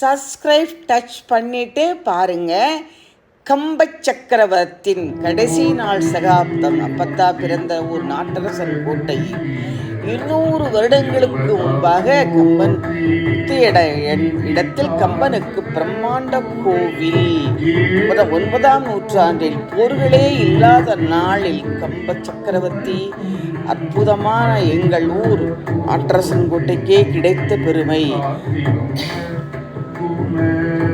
Subscribe touch பண்ணிட்டு பாருங்கள் கம்ப சக்கரவர்த்தின் கடைசி நாள் சகாப்தம். அப்பத்தா பிறந்த ஒரு நாட்டரசன் கோட்டை. இருநூறு வருடங்களுக்கு முன்பாக கம்பன் இட இடத்தில் கம்பனுக்கு பிரம்மாண்ட கோவில். ஒன்பதாம் நூற்றாண்டில் போர்களே இல்லாத நாளில் கம்ப சக்கரவர்த்தி அற்புதமான எங்கள் ஊர் ஆற்றரசன் கோட்டைக்கே கிடைத்த பெருமை. में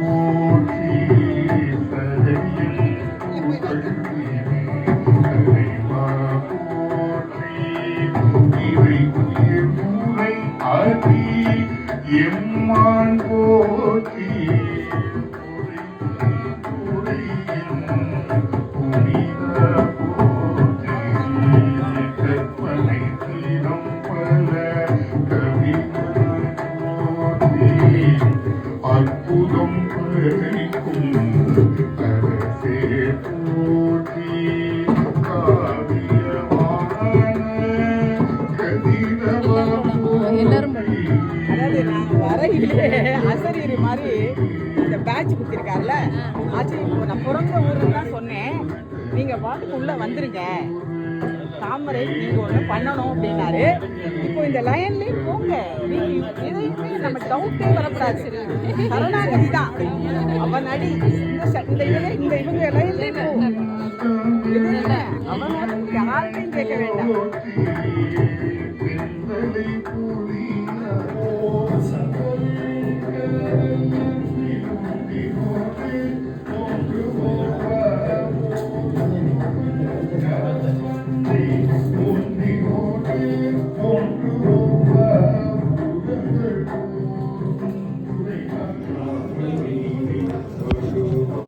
அதி எம்மான் போற்றி அற்புதம் படைக்கும் நான் வரையிலே அசரீரி மாதிரி இந்த பேட்ச் குத்திருக்காருல்ல ஆச்சு இப்போ நான் பிறந்த ஊருக்கு தான் சொன்னேன் நீங்கள் பாட்டுக்கு உள்ளே வந்துருங்க தாமரை நீங்கள் ஒன்று பண்ணணும் அப்படின்னாரு இப்போ இந்த லைன்லேயும் போங்க நீங்க எதையுமே நம்ம டவுட்டே வரக்கூடாது கருணாநிதி தான் அவன் நடி இந்த இந்த இதில் இந்த இவங்க லைன்லயே போகும் அவன் கேட்க வேண்டாம்